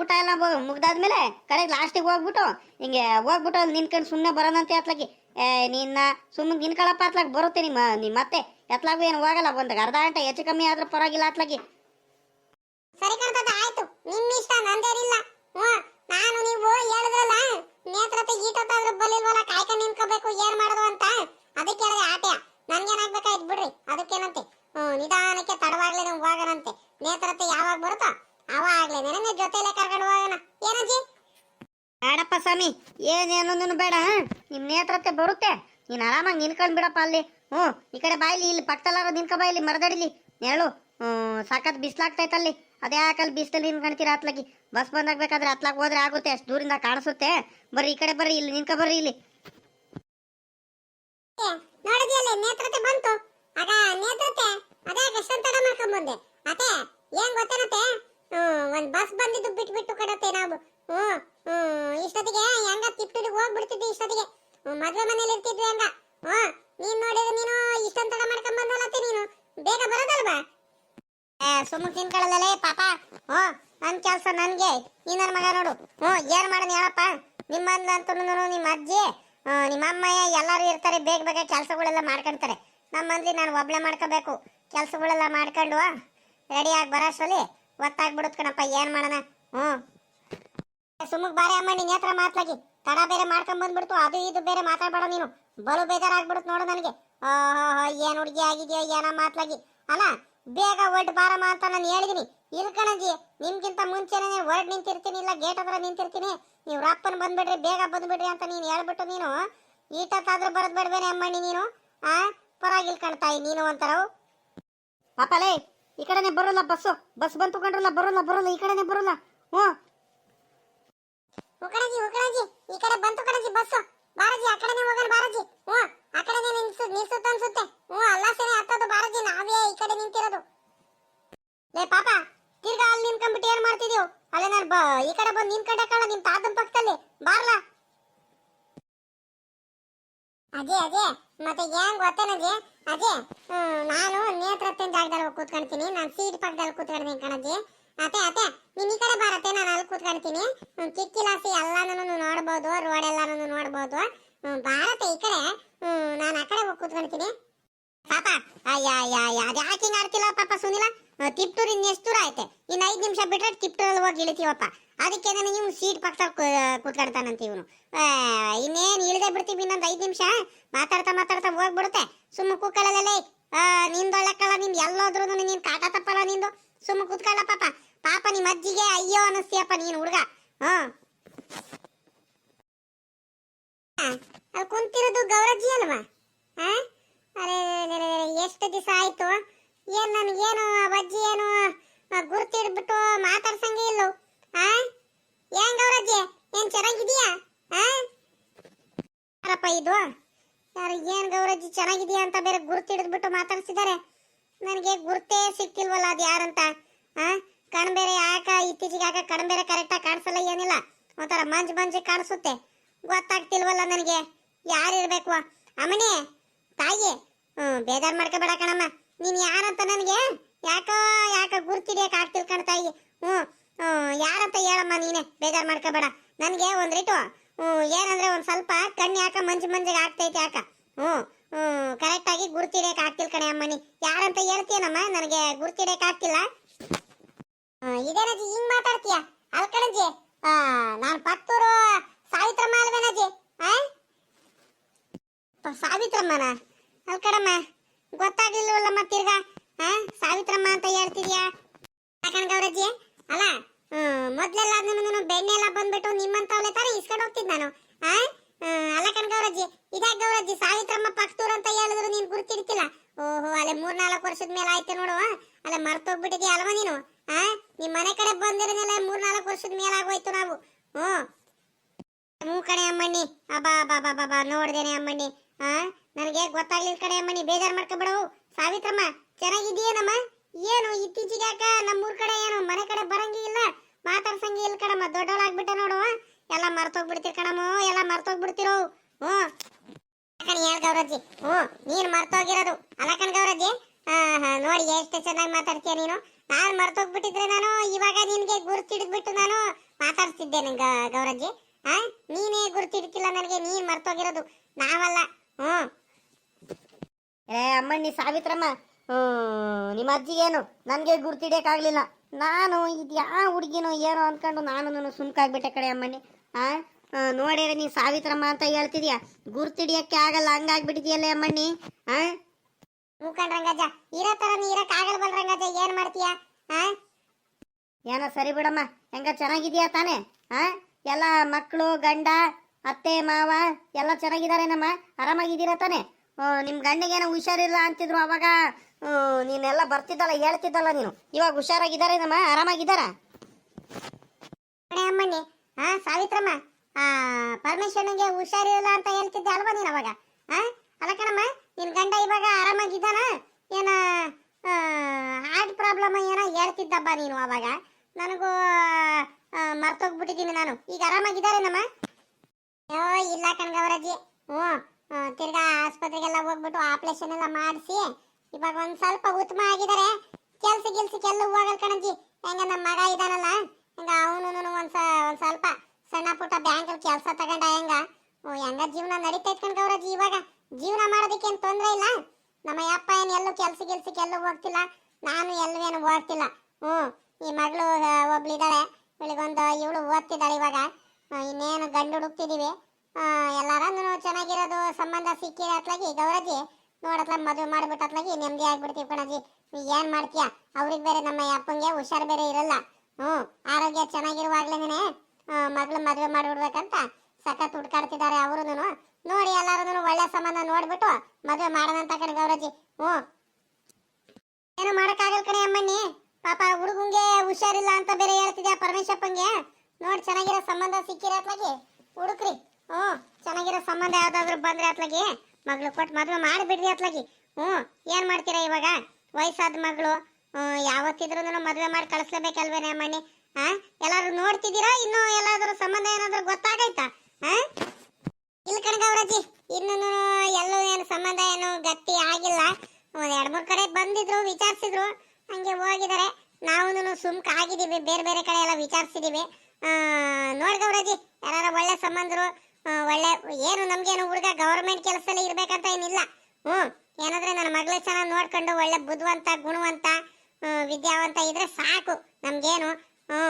ಊಟ ಎಲ್ಲ ಮುಗ್ದಾದ್ಮೇಲೆ ಕಡೆಗೆ ಲಾಸ್ಟಿಗೆ ಹೋಗ್ಬಿಟ್ಟು, ಹಿಂಗೆ ಹೋಗ್ಬಿಟ್ಟು ಅಲ್ಲಿ ನಿನ್ಕೊಂಡು ಸುಮ್ಮನೆ ಬರೋಣಂತೆ ಅತ್ಲಾಗಿ ಏ, ನಿನ್ನ ಸುಮ್ಮನೆ ನಿನ್ಕಳಪ್ಪ ಅತ್ಲಾಗ ಬರುತ್ತೆ ನಿಮ್ಮ ನಿಮ್ಮ ಮತ್ತೆ ಎತ್ಲಾಗೂ ಏನು ಹೋಗಲ್ಲ, ಒಂದು ಅರ್ಧ ಗಂಟೆ ಹೆಚ್ಚು ಕಮ್ಮಿ ಆದ್ರೆ ಪರವಾಗಿಲ್ಲ ಅತ್ಲಾಗಿ ಸರಿ ಕಣ್ತದ, ಆಯ್ತು. ನಿಮ್ ಇಷ್ಟ ನಂದೇನಿಲ್ಲ. ಹ್ಮ್ ನಾನು ನೀವು ಹೇಳಿದ್ರಲ್ಲ, ನೇತ್ರತೆ ಗೀಟತ್ತಾದ್ರೂ ಬಲಿಲ್ವಲ್ಲ ಕಾಯ್ಕೊಂಡು ನಿಂತ್ಕೋಬೇಕು, ಏನ್ ಮಾಡೋದು ಅಂತ? ಅದಕ್ಕೆ ಹೇಳಿದೆ ಆಟೆ ನನ್ಗೇನಾಗ್ಬೇಕಾಯ್ತು ಬಿಡ್ರಿ, ಅದಕ್ಕೇನಂತೆ? ನಿಧಾನಕ್ಕೆ ತಡವಾಗ್ಲಿ ನಾವು ಹೋಗೋಣಂತೆ. ನೇತ್ರತೆ ಯಾವಾಗ ಬರುತ್ತೋ, ಅವಾಗ್ಲೇ. ನನ್ನ ಜೊತೆಲೆ ಕರ್ಕೊಂಡು ಹೋಗೋಣ. ಏನಜ್ಜಿ? ಬೇಡಪ್ಪ ಸ್ವಾಮಿ ಏನೇನೊಂದನು ಬೇಡ ನಿಮ್ಮ ನೇತ್ರತೆ ಬರುತ್ತೆ. ನೀನು ಆರಾಮಾಗಿ ನಿನ್ಕೊಂಡು ಬಿಡಪ್ಪ ಅಲ್ಲಿ. ಹ್ಞೂ, ಈ ಕಡೆ ಬಾಯಿಲಿ, ಇಲ್ಲಿ ಪಕ್ಕದಲ್ಲಾರ ನಿನ್ಕೊ ಬಾಯಿಲಿ, ಮರದಡಿಲಿ. ಹೇಳು ಸಾಕತ್ ಬಿಸ್ಲಾಗ್ತೈತಲ್ಲಿ ಅದೇ ಯಾಕಲ್ಲಿ ಬಿಸಿಲಲ್ಲಿ ನಿನ್ಕೊಂತೀರ ಹತ್ಲಾಗಿ ಬಸ್ ಬಂದಾಗಬೇಕಾದ್ರೆ ಹತ್ಲಾಗ ಹೋದ್ರೆ ಆಗುತ್ತೆ, ಅಷ್ಟು ದೂರಿಂದ ಕಾಣಿಸುತ್ತೆ. ಬರ್ರಿ ಈ ಕಡೆ ಬರ್ರಿ, ಇಲ್ಲಿ ನಿನ್ಕ ಬರ್ರಿ ಇಲ್ಲಿ. ನೋಡಿದ್ಯ ಅಲ್ಲಿ ನೇತ್ರತೆ ಬಂತು. ಆಗ ನೇತ್ರತೆ, ಅದೇ ಎಷ್ಟೊಂದು ತಡ ಮಾಡ್ಕೊಂಡ್ ಬಂದೆ ಅತೆ ಏನ್ ಗೊತ್ತೇನತೆ ಹ್ಮ್, ಒಂದ್ ಬಸ್ ಬಂದಿದ್ದು ಬಿಟ್ಟು ಬಿಟ್ಟು ಕಡತೆ ನಾವು. ಹ್ಮ್ ಹ್ಮ್, ಇಷ್ಟೊತ್ತಿಗೆ ಹೆಂಗ ತಿಪ್ಪಿಗೆ ಹೋಗ್ಬಿಡ್ತಿದ್ವಿ ಇಷ್ಟೊತ್ತಿಗೆ. ಮದ್ವೆ ಮನೇಲಿ ಇರ್ತಿದ್ವಿ ಹಂಗ? ಹ್ಮ್, ನೀನ್ ನೋಡಿದ್ರೆ ನೀನು ಇಷ್ಟೊಂದು ತಡ ಮಾಡ್ಕೊಂಡ್ ಬಂದಲ್ಲತ್ತೆ ನೀನು. ಬೇಗ ಬರೋದಲ್ವಾ? ಸುಮ್ಮನೆ ತಿನ್ಕೊಳ್ಳಲ್ಲೇ ಪಾಪ. ಹ್ಮ್ ನನ್ನ ಕೆಲಸ ನನಗೆ. ನೀ ನನ್ನ ಮಗ ನೋಡು. ಹ್ಮ್ ಏನ್ ಮಾಡೋಣ ಹೇಳಪ್ಪ. ನಿಮ್ಮಂದಂತೂ ನಿಮ್ಮ ಅಜ್ಜಿ ನಿಮ್ಮ ಅಮ್ಮಯ್ಯ ಎಲ್ಲರೂ ಇರ್ತಾರೆ, ಬೇಗ ಬೇಗ ಕೆಲಸಗಳೆಲ್ಲ ಮಾಡ್ಕೊಂತಾರೆ. ನಮ್ಮ ಮಂದಿ ನಾನು ಒಬ್ಳೆ ಮಾಡ್ಕೋಬೇಕು. ಕೆಲಸಗಳೆಲ್ಲ ಮಾಡ್ಕೊಂಡು ರೆಡಿಯಾಗಿ ಬರೋಷ್ಟರಲ್ಲಿ ಗೊತ್ತಾಗ್ಬಿಡುತ್ತೆ ಕಣಪ್ಪ, ಏನು ಮಾಡೋಣ? ಹ್ಮ್ ಸುಮ್ಮಗೆ ಬಾರಿ ಅಮ್ಮ ನಿನ್ನ ಹತ್ರ ಮಾತ್ಲಾಗಿ. ತಡ ಬೇರೆ ಮಾಡ್ಕೊಂಡ್ ಬಂದ್ಬಿಡ್ತು. ಅದು ಇದು ಬೇರೆ ಮಾತಾಡ್ಬೇಡ ನೀನು. ಬಲು ಬೇಜಾರಾಗ್ಬಿಡುತ್ತೆ ನೋಡು ನನಗೆ. ಓಹೋ ಏನ್ ಹುಡುಗಿ ಆಗಿದೆಯೋ, ಏನೋ ಮಾತ್ಲಾಗಿ. ಅಲ್ಲ ಬೇಗ ಹೊರಟು ಬಾರಮ್ಮ ಅಂತ ನಾನು ಹೇಳಿದೀನಿ. ಇಲ್ಕಣಜಿ ನಿಮ್ಗಿಂತ ಮುಂಚೆನೆ ಹೊರಡ್ ನಿಂತಿರ್ತೀನಿ, ಇಲ್ಲ ಗೇಟ್ ಹತ್ರ ನಿಂತಿರ್ತೀನಿ. ನೀವು ರಪ್ಪನ್ ಬಂದ್ಬಿಡ್ರಿ, ಬೇಗ ಬಂದ್ಬಿಡ್ರಿ ಅಂತ ನೀನು ಹೇಳ್ಬಿಟ್ಟು ನೀನು ಈಟತ್ತಾದ್ರೂ ಬರದ್ ಬಿಡ್ಬೇನೆ ಅಮ್ಮಣ್ಣಿ ನೀನು. ಆ, ಪರವಾಗಿಲ್ ಕಣ್ತಾಯಿ ನೀನು ಅಂತಾರವು ಪಾಪಲೇ ಈ ಕಡೆನೆ ಬರೋಲ್ಲ ಬಸ್ಸು. ಬಸ್ ಬಂತು ಕಂಡ್ರಲ್ಲ ಬರೋಲ್ಲ ಬರೋಲ್ಲ, ಈ ಕಡೆನೆ ಬರೋಲ್ಲ. ಹ್ಞೂ. ಉಕಣಜಿ ಉಕಣಜಿ ಈ ಕಡೆ ಬಂತು ಕಣಜಿ ಬಸ್ಸು. ಬಾರಜಿ ಆ ಕಡೆನೆ ಹೋಗೋಣ ಬಾರಜಿ ಹ್ಞೂ. ಆ ಕಡೆ ನಿಲ್ಸು ನಿಲ್ಸುತ್ತ ಅನ್ಸುತ್ತೆ. ಹ್ಞೂ ಅಲ್ಲ ಸೇನೆ ಹತ್ತದು ಬಾರದಿ ನಾವೇ ಈ ಕಡೆ ನಿಂತಿರೋದು. ಲೇ ಪಾಪ ತಿರ್ಗಾ ಅಲ್ಲಿ ನಿಂತ್ಕೊಂಡ್ಬಿಟ್ಟು ಏನ್ ಮಾಡ್ತಿದ್ಯೋ? ಅಲ್ಲೇ ನಾನು ಬ ಈ ಕಡೆ ಬಂದು ಕಡೆ ಕಣ ನಿಮ್ ತಾತನ ಪಕ್ಕದಲ್ಲಿ. ಬಾರ್ಲಾ. ಅದೇ ಅದೇ ಮತ್ತೆ ಏನ್ ಗೊತ್ತೇನಜಿ ಅದೇ ಹ್ಮ್, ನಾನು ನೇತ್ರತ್ತಿನ ಜಾಗದಲ್ಲಿ ಹೋಗಿ ಕೂತ್ಕೊಳ್ತೀನಿ ನಾನು ಸೀಟ್ ಪಕ್ಕದಲ್ಲಿ ಕೂತ್ಕೊಳ್ತೀನಿ ಕಣಜ್ಜಿ ಅತೆ ಅತೆ ನಿನ್ ಈ ಕಡೆ ಬಾರತ್ತೆ ನಾನು ಅಲ್ಲಿ ಕೂತ್ಕೊಳ್ತೀನಿ ಕಿಕ್ಕಿಲಾಸಿ ಎಲ್ಲಾನು ನೋಡ್ಬೋದು ರೋಡ್ ಎಲ್ಲಾನು ನೋಡ್ಬೋದು ಬಾರತ್ತೆ ಈ ಕಡೆ ನಾನು ಆ ಕಡೆ ಹೋಗಿ ಕೂತ್ಕೊಂತೀನಿ. ಪಾಪ ಅಯ್ಯ ಯಾ ಯಾಕೆ ಹಿಂಗ್ ಆಡ್ತಿಲ್ಲ ಪಾಪ ಸುನಿಲ? ಆ, ತಿಪ್ಟೂರ್ ಇನ್ನು ಎಷ್ಟು ದೂರ ಐತೆ? ಇನ್ನು ಐದು ನಿಮಿಷ ಬಿಟ್ರೆ ತಿಪ್ಟೂರಲ್ಲಿ ಹೋಗಿ ಇಳಿತೀವಪ್ಪ. ಅದಕ್ಕೆ ನನಗೆ ಇವ್ನು ಸೀಟ್ ಪಕ್ಕದಲ್ಲಿ ಕೂತ್ಕೊಳ್ತಾನಂತ ಇವನು. ಇನ್ನೇನು ಇಳಿದೇ ಬಿಡ್ತೀವಿ ಇನ್ನೊಂದು ಐದು ನಿಮಿಷ? ಮಾತಾಡ್ತಾ ಮಾತಾಡ್ತಾ ಹೋಗ್ಬಿಡುತ್ತೆ. ಸುಮ್ಮ ಕೂಕಲಲ್ಲೇ ನಿಂದೊಳ್ಳೆ ಕಳ ನಿಂದು ಎಲ್ಲೋದ್ರು ನೀನು ಕಾಟ ತಪ್ಪಲ್ಲ ನಿಂದು? ಸುಮ್ಮ ಕೂತ್ಕೊಳ್ಳ ಪಾಪ. ಪಾಪ ನಿಮ್ಮ ಅಜ್ಜಿಗೆ ಅಯ್ಯೋ ಅನ್ನಿಸ್ತೀಯಪ್ಪ ನೀನು ಹುಡುಗ. ಹ್ಮ್. ಅಲ್ಲಿ ಕುಂತಿರೋದು ಗೌರಜ್ಜಿ ಅಲ್ವಾ? ಅರೆ ಎಷ್ಟು ದಿವಸ ಆಯ್ತು? ಏನ್ ನನ್ಗೇನು ಅಜ್ಜಿ ಏನು ಗುರುತಿಡ್ಬಿಟ್ಟು ಮಾತಾಡ್ಸಂಗೆ ಇಲ್ಲ. ಆ? ಏನ್ ಗೌರಜ್ಜಿ? ಏನ್ ಚೆನ್ನಾಗಿದೀಯಾ? ಯಾರಪ್ಪ ಇದು? ಯಾರು ಏನ್ ಗೌರಜ್ಜಿ ಚೆನ್ನಾಗಿದೆಯಾ ಅಂತ ಬೇರೆ ಗುರ್ತಿಡಿದ್ಬಿಟ್ಟು ಮಾತಾಡ್ಸಿದ್ದಾರೆ ನನಗೆ ಗುರ್ತೇ ಸಿಕ್ಕಿಲ್ವಲ್ಲ ಅದು ಯಾರಂತ? ಆ? ಕಣ್ ಬೇರೆ ಯಾಕ ಇತ್ತೀಚಿಗೆ ಯಾಕ ಕಣ್ಬೇರೆ ಕರೆಕ್ಟಾಗಿ ಕಾಣಿಸಲ್ಲ ಏನಿಲ್ಲ. ಒಂಥರ ಮಂಜು ಮಂಜು ಕಾಣಿಸುತ್ತೆ. ಗೊತ್ತಾಗ್ತಿಲ್ವಲ್ಲ ನನಗೆ? ಯಾರಿರ್ಬೇಕು ಅಮ್ಮನೆ ತಾಯಿ ಹ್ಮ್, ಬೇಜಾರ್ ಮಾಡ್ಕೋಬೇಡ ಕಣಮ್ಮ. ನೀನ್ ಯಾರಂತ ನನಗೆ? ಯಾಕೋ, ಯಾಕ ಗುರ್ತಿಡಿಯಕ್ ಆಗ್ತಿಲ್ ಕಣ ತಾಯಿ. ಹ್ಮ್ ಹ್ಮ್, ಯಾರಂತ ಹೇಳಮ್ಮ ನೀನೆ? ಬೇಜಾರ್ ಮಾಡ್ಕೋಬೇಡ ನನಗೆ ಒಂದ್ ರೇಟು. ಹ್ಮ್, ಏನಂದ್ರೆ ಒಂದ್ ಸ್ವಲ್ಪ ಕಣ್ಣು ಯಾಕ ಮಂಜು ಮಂಜಿಗೆ ಆಗ್ತೈತೆ ಯಾಕ? ಹ್ಮ್ ಹ್ಮ್ ಕರೆಕ್ಟ್ ಆಗಿ ಗುರ್ತಿಡಿಯಕ್ ಆಗ್ತಿಲ್ ಕಣೆ ಅಮ್ಮನಿ ಯಾರಂತ ಹೇಳ್ತೀಯನಮ್ಮ? ನನಗೆ ಗುರ್ತಿಡಿಯಕ್ ಆಗ್ತಿಲ್ಲ. ಇದೇನಜ್ಜಿ ಹಿಂಗ್ ಮಾತಾಡ್ತೀಯ? ಅಲ್ ಕಣಜ್ಜಿ ಆ ನಾನ್ ಪತ್ತೂರು ಸಾವಿತ್ರಮ್ಮ ಅಲ್ವೇನಜ್ಜಿ ಆ ಪ- ಸಾವಿತ್ರಮ್ಮನ? ಅಲ್ ಕಡಮ್ಮ ಗೊತ್ತಾಗ್ಲಿಲ್ವಲ್ಲಮ್ಮ ತಿರ್ಗಾ ಸಾವಿತ್ರಮ್ಮ ಅಂತ ಹೇಳ್ತಿದ್ಯಾ? ಗೌರಜ್ಜಿ ಅಲ್ಲ ಮೊದ್ಲೆಲ್ಲ ಬೆಣ್ಣೆ ಎಲ್ಲ ಬಂದ್ಬಿಟ್ಟು ನಿಮ್ಮಂತ ತರ ಇಸ್ಕೊಂಡು ಹೋಗ್ತಿದ್ ನಾನು, ಆ? ಅಲ್ಲ ಕಣ್ ಗೌರಜ್ಜಿ ಇದ್ಯಾಕ್ ಗೌರಜ್ಜಿ ಸಾವಿತ್ರಮ್ಮ ಪಕ್ತೂರ್ ಅಂತ ಹೇಳಿದ್ರು ನೀನ್ ಗುರ್ತಿಡ್ತಿಲ್ಲ ಓಹೋ ಅಲ್ಲೇ ಮೂರ್ನಾಲ್ಕು ವರ್ಷದ ಮೇಲೆ ಆಯ್ತು ನೋಡು ಅಲ್ಲ ಮರ್ತೋಗ್ಬಿಟ್ಟಿದ್ಯಾ ಅಲ್ವಾ ನೀನು, ಆ? ನಿಮ್ ಮನೆ ಕಡೆ ಬಂದಿರೋನೆಲ್ಲ ಮೂರ್ನಾಲ್ಕು ವರ್ಷದ ಮೇಲೆ ಆಗೋಯ್ತು ನಾವು ಹ್ಞೂ ಕಣೆ ಅಮ್ಮಣ್ಣಿ ಅಬ್ಬಾ ಬಾ ಬಾ ಬಾ ಬಾ ನೋಡ್ದೇನೆ ಅಮ್ಮಣ್ಣಿ ಆ, ನನಗೆ ಗೊತ್ತಾಗ್ಲಿಲ್ಲ ಕಡೆ ಮನಿ ಬೇಜಾರ್ ಮಾಡ್ಕೊಬಿಡವು ಸಾವಿತ್ರಮ್ಮ ಚೆನ್ನಾಗಿದೀಯನಮ್ಮ ಏನು, ಇತ್ತೀಚೆಗೆ ಯಾಕ ನಮ್ಮೂರ್ ಕಡೆ ಏನು, ಮನೆ ಕಡೆ ಬರಂಗಿ ಇಲ್ಲ? ಮಾತಾಡ್ಸಂಗಿ ಇಲ್ಲ ಕಣಮ್ಮ ದೊಡ್ಡವಳಾಗ್ಬಿಟ್ಟೆ ನೋಡು. ಎಲ್ಲ ಮರ್ತೋಗ್ಬಿಡ್ತೀರಿ ಕಣಮ್ಮ, ಎಲ್ಲ ಮರ್ತೋಗ್ಬಿಡ್ತಿರೋ. ಹ್ಞೂ. ಹೇಳ್ ಗೌರಜ್ಜಿ. ಹ್ಞೂ, ನೀನ್ ಮರ್ತೋಗಿರೋದು. ಅಲ್ಲ ಕಣ್ ಗೌರಜ್ಜಿ ನೋಡಿ ಎಷ್ಟು ಚೆನ್ನಾಗಿ ಮಾತಾಡ್ತೀಯ ನೀನು. ನಾನು ಮರ್ತೋಗ್ಬಿಟ್ಟಿದ್ರೆ ನಾನು ಇವಾಗ ನಿನ್ಗೆ ಗುರುತಿಡಿದ್ಬಿಟ್ಟು ನಾನು ಮಾತಾಡ್ತಿದ್ದೆ ನಂಗೆ ಗೌರಜ್ಜಿ. ಆ, ನೀನೇ ಗುರುತಿಡ್ತಿಲ್ಲ ನನಗೆ, ನೀನ್ ಮರ್ತೋಗಿರೋದು. ನಾವಲ್ಲ. ಹ್ಮ್. ಏ ಅಮ್ಮಣ್ಣಿ ಸಾವಿತ್ರಮ್ಮ. ಹ್ಮ್, ನಿಮ್ಮ ಅಜ್ಜಿಗೇನು ನನಗೆ ಗುರ್ತಿಡಿಯಕ್ಕಾಗಲಿಲ್ಲ ನಾನು ಇದು ಯಾವ ಹುಡುಗಿನೋ ಏನೋ ಅಂದ್ಕೊಂಡು ನಾನು ಸುಮ್ಕಾಗ್ಬಿಟ್ಟೆ ಕಡೆ ಅಮ್ಮಣ್ಣಿ. ಆ? ನೋಡಿದ್ರೆ ನೀ ಸಾವಿತ್ರಮ್ಮ ಅಂತ ಹೇಳ್ತಿದ್ಯಾ? ಗುರ್ತಿಡಿಯಕ್ಕೆ ಆಗಲ್ಲ ಹಂಗಾಗ್ಬಿಟ್ಟಿದ್ಯಲ್ಲ ಅಮ್ಮಣ್ಣಿ. ಆ? ಮುಖಂಡ್ ರಂಗಜ್ಜ ಇರೋ ಥರ ನೀ ಇರಕ್ ಆಗಲ್ವಲ್ ರಂಗಜ್ಜ ಏನ್ ಮಾಡ್ತೀಯ? ಆ? ಏನೋ ಸರಿ ಬಿಡಮ್ಮ. ಹೆಂಗ ಚೆನ್ನಾಗಿದ್ಯಾ ತಾನೇ? ಆ? ಎಲ್ಲ ಮಕ್ಕಳು ಗಂಡ ಅತ್ತೆ, ಮಾವ, ಎಲ್ಲ ಚೆನ್ನಾಗಿದಾರೇನಮ್ಮ ಆರಾಮಾಗಿದ್ದೀರಾ ತಾನೆ? ನಿಮ್ಮ ನಿಮ್ ಗಂಡಿಗೇನೋ ಹುಷಾರಿಲ್ಲ ಅಂತಿದ್ರು ಅವಾಗ. ನೀನೆಲ್ಲ ಬರ್ತಿದ್ದಲ್ಲ, ಹೇಳ್ತಿದ್ದಲ್ಲ ನೀನು. ಇವಾಗ ಹುಷಾರಾಗಿದ್ದಾರೇನಮ್ಮ ಆರಾಮಾಗಿದ್ದಾರಾ? ಕಣೆ ಅಮ್ಮಣ್ಣಿ. ಆ, ಸಾವಿತ್ರಮ್ಮ. ಆ, ಪರಮೇಶ್ವರನಿಗೆ ಹುಷಾರಿಲ್ಲ ಅಂತ ಹೇಳ್ತಿದ್ದೆ ಅಲ್ವಾ ನೀನು ಅವಾಗ? ಆ? ಅಲ್ಲ ಕಣಮ್ಮ, ನಿನ್ ಗಂಡ ಇವಾಗ ಆರಾಮಾಗಿದ್ದಾನ? ಏನ ಹಾರ್ಟ್ ಪ್ರಾಬ್ಲಮ್ ಏನೋ ಹೇಳ್ತಿದ್ದಬ್ಬ ನೀನು ಅವಾಗ? ನನಗೂ ಮರ್ತೋಗ್ಬಿಟ್ಟಿದ್ದೀನಿ ನಾನು. ಈಗ ಆರಾಮಾಗಿದ್ದಾರೇನಮ್ಮ? ಇಲ್ಲ ಕಣ್ಗವರಜ್ಜಿ ಹ್ಞೂ ತಿರ್ಗಾ ಆಸ್ಪತ್ರೆಗೆಲ್ಲ ಹೋಗ್ಬಿಟ್ಟು ಆಪರೇಷನ್ ಎಲ್ಲ ಮಾಡಿಸಿ, ಇವಾಗ ಒಂದ್ ಸ್ವಲ್ಪ ಉತ್ತಮ ಆಗಿದ್ದಾರೆ ಕೆಲ್ಸ ಗಿಲ್ಸಕ್ಕೆಲ್ಲ ಹೋಗಲ್ ಕಣಜಿ. ಹೆಂಗ ನಮ್ಮ ಮಗ ಇದಾನಲ್ಲ, ಹೆಂಗ ಅವನು ಒಂದು ಒಂದ್ ಸ್ವಲ್ಪ ಸಣ್ಣ ಪುಟ್ಟ ಬ್ಯಾಂಕಲ್ಲಿ ಕೆಲಸ ತಗೊಂಡ ಹೆಂಗ. ಹೆಂಗ ಜೀವನ ನಡೀತೈತ್ ಕಣ್ಗವ್ರಜ್ಜಿ ಇವಾಗ. ಜೀವನ ಮಾಡೋದಕ್ಕೆ ಏನ್ ತೊಂದ್ರೆ ಇಲ್ಲ. ನಮ್ಮ ಅಪ್ಪ ಏನ್ ಎಲ್ಲೂ ಕೆಲ್ಸ ಗಿಲ್ಸಕ್ಕೆ ಎಲ್ಲೂ ಹೋಗ್ತಿಲ್ಲ. ನಾನು ಎಲ್ಲೂ ಏನು ಹೋಗ್ತಿಲ್ಲ ಹ್ಞೂ, ಈ ಮಗಳು ಒಬ್ಳಿದ್ದಾಳೆ ಇವಳಿಗೊಂದು, ಇವಳು ಓದ್ತಿದ್ದಾಳೆ ಇವಾಗ. ಇನ್ನೇನು ಗಂಡು ಹುಡುಕ್ತಿದ್ದೀವಿ ಎಲ್ಲಾರು ಚೆನ್ನಾಗಿರೋದು, ಸಂಬಂಧ ಸಿಕ್ಕಿರೋ ಅತ್ಲಾಗಿ ಗೌರಜಿ ನೋಡತ್ಲ ಮದುವೆ ಮಾಡಿಬಿಟ್ಟತ್ಲಾಗಿ ನೆಮ್ಮದಿ ಆಗ್ಬಿಡ್ತೀವಿ ಕಣಜಿ ನೀ ಏನು ಮಾಡ್ತೀಯ? ಅವ್ರಿಗೆ ಬೇರೆ ನಮ್ಮ ಅಪ್ಪಂಗೆ ಹುಷಾರ್ ಬೇರೆ ಇರಲ್ಲ. ಹ್ಞೂ ಆರೋಗ್ಯ ಚೆನ್ನಾಗಿರುವಾಗ್ಲೇನೆ ಮಗಳು ಮದುವೆ ಮಾಡಿಬಿಡ್ಬೇಕಂತ ಸಖತ್ ಹುಡ್ಕಾಡ್ತಿದ್ದಾರೆ ಅವರು ನೋಡಿ ಎಲ್ಲಾರು ಒಳ್ಳೆ ಸಂಬಂಧ ನೋಡ್ಬಿಟ್ಟು ಮದುವೆ ಮಾಡೋಣಂತ ಕಣ ಗೌರಜಿ ಹ್ಞೂ ಏನು ಮಾಡೋಕ್ಕಾಗಲ್ಲ ಕಣೆ ಅಮ್ಮಣ್ಣಿ. ಪಾಪ ಹುಡುಗಂಗೆ ಹುಷಾರಿಲ್ಲ ಅಂತ ಬೇರೆ ಹೇಳ್ತಿದ್ಯಾ ಪರಮೇಶಪ್ಪಂಗೆ ನೋಡಿ, ಚೆನ್ನಾಗಿರೋ ಸಂಬಂಧ ಸಿಕ್ಕಿರೋ ಅತ್ಲಾಗಿ. ಹುಡುಕ್ರಿ. ಹ್ಞೂ, ಚೆನ್ನಾಗಿರೋ ಸಂಬಂಧ ಯಾವುದಾದ್ರು ಬಂದ್ರೆ ಅತ್ಲಾಗಿ. ಮಗಳು ಕೊಟ್ಟು ಮದುವೆ ಮಾಡಿಬಿಡ್ರಿ ಅತ್ಲಾಗಿ. ಹ್ಞೂ, ಏನು ಮಾಡ್ತೀರಾ ಇವಾಗ? ವಯಸ್ಸಾದ ಮಗಳು ಯಾವತ್ತಿದ್ರೂ ಮದುವೆ ಮಾಡಿ ಕಳಿಸ್ಲೇಬೇಕಲ್ವೇನೆ ಮನೆ ಹಾ ಎಲ್ಲಾರು ನೋಡ್ತಿದ್ದೀರಾ? ಇನ್ನು ಎಲ್ಲಾದ್ರೂ ಸಂಬಂಧ ಏನಾದರೂ ಗೊತ್ತಾಗೈತಾ? ಹಾ ಇಲ್ಲ ಕಣಗವ್ರಜ್ಜಿ ಇನ್ನೂ ಎಲ್ಲೂ ಏನು ಸಂಬಂಧ ಏನು ಗಟ್ಟಿ ಆಗಿಲ್ಲ. ಎರಡ್ ಮೂರ್ ಕಡೆ ಬಂದಿದ್ರು, ವಿಚಾರಿಸಿದ್ರು. ಹಂಗೆ ಹೋಗಿದ್ದಾರೆ ನಾವು ಸುಮ್ಕ ಆಗಿದ್ದೀವಿ ಬೇರೆ ಬೇರೆ ಕಡೆ ಎಲ್ಲ ವಿಚಾರಿಸಿದೀವಿ. ನೋಡ್ಗವ್ರಜ್ಜಿ ಯಾರು ಒಳ್ಳೆ ಸಂಬಂಧರು ಒಳ್ಳೆ, ಏನು ನಮ್ಗೇನು ಹುಡುಗ ಗೌರ್ಮೆಂಟ್ ಕೆಲಸದಲ್ಲಿ ಇರ್ಬೇಕಂತ ಏನಿಲ್ಲ. ಹ್ಞೂ, ಏನಾದ್ರೆ ನನ್ನ ಮಗಳ ಚೆನ್ನಾಗಿ ನೋಡ್ಕೊಂಡು ಒಳ್ಳೆ ಬುದ್ಧಿವಂತ, ಗುಣವಂತ ವಿದ್ಯಾವಂತ ಇದ್ರೆ ಸಾಕು, ನಮ್ಗೇನು, ಹ್ಞೂ.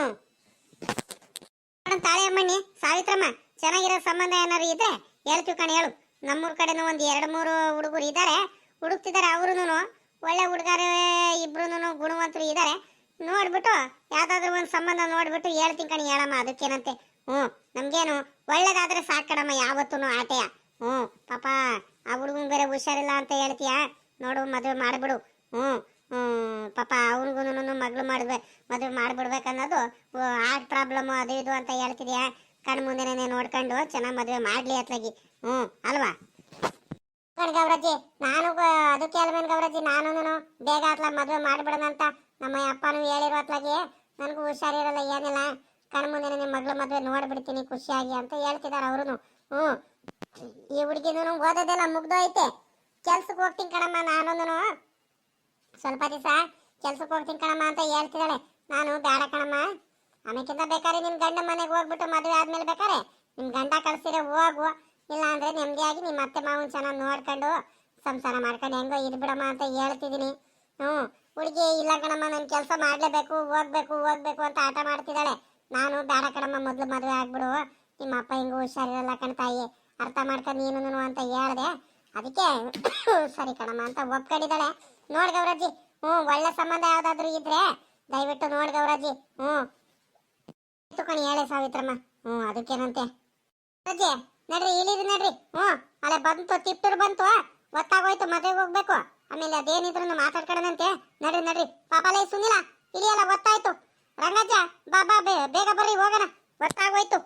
ತಾಳೆ ಅಮ್ಮಣ್ಣಿ, ಸಾವಿತ್ರಮ್ಮ, ಚೆನ್ನಾಗಿರೋ ಸಂಬಂಧ ಏನಾದ್ರು ಇದ್ರೆ ಹೇಳ್ತೀವಿ ಕಣ, ಹೇಳು. ನಮ್ಮೂರ ಕಡೆನೂ ಒಂದು ಎರಡು ಮೂರು ಹುಡುಗರು ಇದ್ದಾರೆ ಹುಡುಕ್ತಿದ್ದಾರೆ ಅವ್ರೂ ಒಳ್ಳೆ ಹುಡುಗರು ಇಬ್ರು ಗುಣವಂತರು ಇದ್ದಾರೆ ನೋಡ್ಬಿಟ್ಟು ಯಾವ್ದಾದ್ರು ಒಂದು ಸಂಬಂಧ ನೋಡ್ಬಿಟ್ಟು ಹೇಳ್ತೀನಿ ಕಣಿ ಹೇಳಮ್ಮ, ಅದಕ್ಕೇನಂತೆ. ಹ್ಞೂ, ನಮ್ಗೇನು ಒಳ್ಳೇದಾದ್ರೆ ಸಾಕಣಮ್ಮ ಯಾವತ್ತೂ ಆಟೆಯ. ಹ್ಞೂ, ಪಾಪ ಆ ಹುಡುಗನ್ ಬೇರೆ ಹುಷಾರಿಲ್ಲ ಅಂತ ಹೇಳ್ತೀಯ? ನೋಡು, ಮದುವೆ ಮಾಡ್ಬಿಡು. ಹ್ಞೂ ಹ್ಞೂ, ಪಾಪ ಅವ್ರಿಗೂ ಮಗಳು ಮಾಡ್ಬೇ, ಮದುವೆ ಮಾಡಿಬಿಡ್ಬೇಕನ್ನೋದು ಹಾರ್ಟ್ ಪ್ರಾಬ್ಲಮ್ ಅದು ಇದು ಅಂತ ಹೇಳ್ತಿದ್ಯಾ? ಕಣ್ ಮುಂದೆನೇ ನೋಡ್ಕೊಂಡು ಚೆನ್ನಾಗಿ ಮದುವೆ ಮಾಡ್ಲಿ ಅತ್ಲಾಗಿ. ಹ್ಞೂ, ಅಲ್ವಾ? ಗೌರಜ್ಜಿ, ನಾನು ಅದಕ್ಕೆ ಅಲ್ವೇನು ಗೌರಜ್ಜಿ ನಾನು ಬೇಗ ಅತ್ಲ ಮದುವೆ ಮಾಡಿಬಿಡೋಣ ಅಂತ ನಮ್ಮ ಅಪ್ಪನೂ ಹೇಳಿರೋ ಹೊತ್ತಾಗೆ ನನಗೂ ಹುಷಾರಿರಲ್ಲ, ಏನಿಲ್ಲ. ಕಣ್ ಮುಂದೆ ನಿಮ್ಮ ಮಗಳ ಮದುವೆ ನೋಡ್ಬಿಡ್ತೀನಿ, ಖುಷಿಯಾಗಿ ಅಂತ ಹೇಳ್ತಿದ್ದಾರೆ ಅವರು ಹ್ಞೂ. ಈ ಹುಡುಗಿನೂ ಓದೋದೆಲ್ಲ ಮುಗ್ದೋಯ್ತೆ. ಕೆಲ್ಸಕ್ಕೆ ಹೋಗ್ತೀನಿ ಕಣಮ್ಮ ನಾನೊಂದು ಸ್ವಲ್ಪ ದಿವಸ ಕೆಲ್ಸಕ್ಕೆ ಹೋಗ್ತೀನಿ ಕಣಮ್ಮ ಅಂತ ಹೇಳ್ತಿದ್ದಾಳೆ. ನಾನು ಬೇಡ ಕಣಮ್ಮ. ಆಮೇಕಿಂತ ಬೇಕಾದ್ರೆ ನಿಮ್ಮ ಗಂಡ ಮನೆಗೆ ಹೋಗ್ಬಿಟ್ಟು ಮದುವೆ ಆದ್ಮೇಲೆ ಬೇಕಾರೆ ನಿಮ್ಮ ಗಂಡ ಕಳಿಸಿದ್ರೆ ಹೋಗು. ಇಲ್ಲ ಅಂದರೆ ನೆಮ್ಮದಿಯಾಗಿ ನಿಮ್ಮ ಅತ್ತೆ ಮಾವನ ಚೆನ್ನಾಗಿ ನೋಡ್ಕೊಂಡು ಸಂಸಾರ ಮಾಡ್ಕೊಂಡು ಹೆಂಗೋ ಇದ್ಬಿಡಮ್ಮ ಅಂತ ಹೇಳ್ತಿದ್ದೀನಿ. ಹ್ಞೂ. ಹುಡುಗಿ, ಇಲ್ಲ ಕಣಮ್ಮ ನನ್ನ ಕೆಲಸ ಮಾಡಲೇಬೇಕು, ಓದಬೇಕು ಓದಬೇಕು ಅಂತ ಆಟ ಮಾಡ್ತಿದ್ದಾಳೆ. ನಾನು ಬೇಡ ಕಣಮ್ಮ, ಮೊದಲು ಮದುವೆ ಆಗ್ಬಿಡು. ನಿಮ್ಮ ಅಪ್ಪ ಹಿಂಗೂ ಹುಷಾರಿರಲ್ಲ ಕಣ ತಾಯಿ. ಅರ್ಥ ಮಾಡ್ಕೊ ನೀನು ಅಂತ ಹೇಳ್ದೆ. ಅದಕ್ಕೆ, ಸರಿ ಕಣಮ್ಮ ಅಂತ ಒಪ್ಕೊಂಡಿದ್ದಾಳೆ. ನೋಡಿ ಗೌರಜ್ಜಿ, ಹ್ಞೂ, ಒಳ್ಳೆ ಸಂಬಂಧ ಯಾವುದಾದ್ರೂ ಇದ್ರೆ ದಯವಿಟ್ಟು ನೋಡಿ ಗೌರಜ್ಜಿ. ಹ್ಞೂ. ಕಣಿ, ಹೇಳೆ ಸಾವಿತ್ರಮ್ಮ. ಹ್ಞೂ, ಅದಕ್ಕೇನಂತೆ. ಅಜ್ಜಿ ನಡ್ರಿ, ಇಳಿರಿ, ನಡ್ರಿ. ಹ್ಞೂ, ಅಲ್ಲೇ ಬಂತು, ತಿಪ್ಟೂರು ಬಂತು. ಗೊತ್ತಾಗೋಯ್ತು, ಮದುವೆಗೆ ಹೋಗ್ಬೇಕು. ಆಮೇಲೆ ಅದೇನಿದ್ರು ಮಾತಾಡ್ಕೊಡನಂತೆ ನಡ್ರಿ ನಡ್ರಿ. ಪಾಪಾಲೇ ಸುನಿಲ, ಇಳಿಯಲ್ಲ, ಗೊತ್ತಾಯ್ತು. ರಂಗಜ್ಜ, ಬಾ ಬಾ, ಬೇ- ಬೇಗ ಬರ್ರಿ, ಹೋಗೋಣ. ಗೊತ್ತಾಗೋಯ್ತು.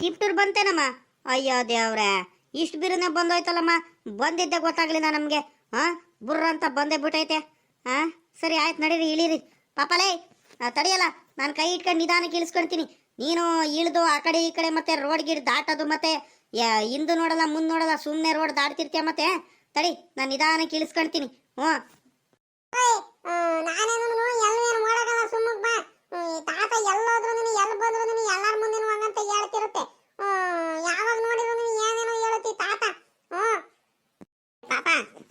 ಕಿಪ್ಟೂರ್ ಬಂತೇನಮ್ಮ? ಅಯ್ಯೋ ದೇವ್ರೆ, ಇಷ್ಟು ಬಿರುನೆ ಬಂದೋಯ್ತಲ್ಲಮ್ಮ? ಬಂದಿದ್ದೆ ಗೊತ್ತಾಗ್ಲಿಲ್ಲ ನಮಗೆ. ಹಾ ಬುರ್ರ ಅಂತ ಬಂದೇ ಬಿಟ್ಟೈತೆ. ಹಾ ಸರಿ, ಆಯ್ತು, ನಡೀರಿ, ಇಳೀರಿ. ಪಾಪಲೇ ತಡಿಯಲ್ಲ, ನಾನು ಕೈ ಇಟ್ಕೊಂಡು ನಿಧಾನಕ್ಕೆ ಇಳಿಸ್ಕೊಳ್ತೀನಿ ನೀನು ಇಳಿದು ಆ ಕಡೆ ಈ ಕಡೆ ಮತ್ತೆ ರೋಡ್ ಗಿಡ್ ದಾಟೋದು ಮತ್ತೆ ಹಿಂದು ನೋಡಲ್ಲ, ಮುಂದೆ ನೋಡಲ್ಲ ಸುಮ್ಮನೆ ರೋಡ್ ದಾಟ್ತಿರ್ತೀಯ ಮತ್ತೆ? ತಡಿ, ನಾನು ನಿಧಾನ ಕೇಳಿಸ್ಕೊಂತೀನಿ ಹ್ಞೂ.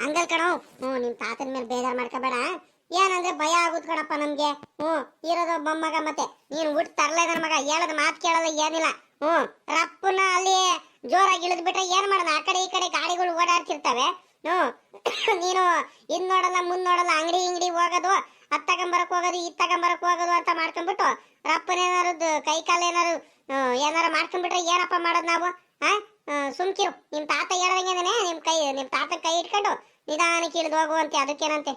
ಹಂಗಲ್ ಕಣೋ, ಹ್ಞೂ ತಾತನ ಮೇಲೆ ಬೇಜಾರ್ ಮಾಡ್ಕೋಬೇಡ. ಏನಂದ್ರೆ ಭಯ ಆಗುತ್ ಕಣಪ್ಪ ನಮ್ಗೆ. ಹ್ಞೂ, ಇರೋದು ಮೊಮ್ಮಗ ಮತ್ತೆ. ನೀನು ಊಟ ತರಲೇ ನನ್ನ ಮಗ, ಹೇಳದ ಮಾತು ಕೇಳೋದು ಏನಿಲ್ಲ. ಹ್ಞೂ, ರಪ್ಪನ ಅಲ್ಲಿ ಜೋರಾಗಿ ಇಳಿದ್ಬಿಟ್ರೆ ಬಿಟ್ರೆ ಏನ್ ಮಾಡೋಣ ಆ ಕಡೆ ಈ ಕಡೆ ಗಾಡಿಗಳು ಓಡಾಡ್ತಿರ್ತವೆ. ನೀನು ಇದ್ ನೋಡಲ್ಲ ಮುಂದೆ ನೋಡಲ್ಲ ಅಂಗಡಿ ಇಂಗಡಿ ಹೋಗೋದು ಅದ್ ತಗೊಂಬರಕ್ ಹೋಗೋದು ಇತ್ ತಗೊಂಬರಕ್ ಹೋಗೋದು ಅಂತ ಮಾಡ್ಕೊಂಡ್ಬಿಟ್ಟು ರಪ್ಪನ ಏನಾರು ಕೈ ಕಾಲು ಏನಾರು ಏನಾರು ಮಾಡ್ಕೊಂಡ್ಬಿಟ್ರೆ ಏನಪ್ಪ ಮಾಡೋದು ನಾವು? ಆ, ಸುಮ್ಕಿರು. ನಿಮ್ ತಾತ ಹೇಳ್ದಂಗೆನೆ ನಿಮ್ ಕೈ ನಿಮ್ ತಾತ ಕೈ ಇಟ್ಕೊಂಡು ನಿಧಾನಕ್ಕೆ ಇಳಿದು ಹೋಗುವಂತೆ ಅದಕ್ಕೇನಂತೆ.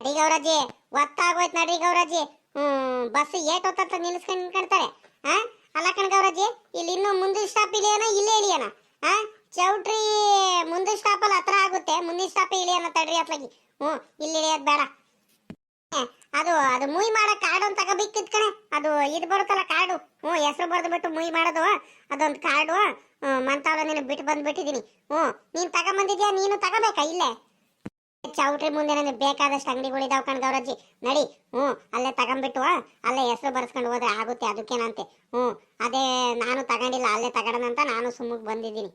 ನಡಿ ಗೌರಜ್ಜಿ ಒತ್ತಾಗೋಯ್ತು ನಡಿ ಗೌರಜ್ಜಿ. ಹ್ಮ್ ಬಸ್ ಏಟ್ ಹೊತ್ತ ನಿಲ್ಸ್ಕೊಂಡ್ ನಿಂತ್ಕೊಂತಾರೆ ಹಾ? ಅಲ್ಲ ಕಣ್ ಗೌರಜ್ಜಿ ಇಲ್ಲಿ ಇನ್ನು ಮುಂದಿನ ಸ್ಟಾಪ್ ಇಳಿಯೋಣ ಇಲ್ಲೇ ಇಳಿಯೋಣ ಆ ಚೌಟ್ರಿ, ಮುಂದೆ ಸ್ಟಾಪ್ ಅಲ್ಲಿ ಹತ್ರ ಆಗುತ್ತೆ. ಮುಂದಿನ ಸ್ಟಾಪ್ ಇಳಿಯೋಣ ತಡ್ರಿ ಅತ್ಲಾಗಿ. ಹ್ಞೂ, ಇಲ್ಲಿ ಇಳಿಯೋದ್ ಬೇಡ. ಅದು ಅದು ಮುಯ್ ಮಾಡೋ ಕಾರ್ಡ್ ಅಂತ ತಗೋಬೇಕಿತ್ ಕಣೆ. ಅದು ಇದು ಬರುತ್ತಲ್ಲ ಕಾರ್ಡು ಹ್ಞೂ, ಹೆಸರು ಬರೆದು ಬಿಟ್ಟು ಮುಯ್ ಮಾಡೋದು. ಅದೊಂದು ಕಾರ್ಡು ಮಂತಾವ ನೀನು ಬಿಟ್ಟು ಬಂದ್ಬಿಟ್ಟಿದೀನಿ. ಹ್ಞೂ, ನೀನು ತಗೊಂಬಂದಿದ್ಯಾ? ನೀನು ತಗೋಬೇಕಾ ಇಲ್ಲೇ? ಚೌಟ್ರಿ ಮುಂದೆ ನನಗೆ ಬೇಕಾದಷ್ಟು ಅಂಗಡಿಗಳಿದಾವ್ ಕಣ್ ಗೌರಜ್ಜಿ. ನಡಿ, ಹ್ಞೂ, ಅಲ್ಲೇ ತಗೊಂಬಿಟ್ಟು ಅಲ್ಲೇ ಹೆಸರು ಬರ್ಸ್ಕೊಂಡು ಹೋದ್ರೆ ಆಗುತ್ತೆ, ಅದಕ್ಕೇನಂತೆ. ಹ್ಞೂ, ಅದೇ ನಾನು ತಗೊಂಡಿಲ್ಲ, ಅಲ್ಲೇ ತಗೊಂಡಂತ ನಾನು ಸುಮ್ಮಗೆ ಬಂದಿದ್ದೀನಿ.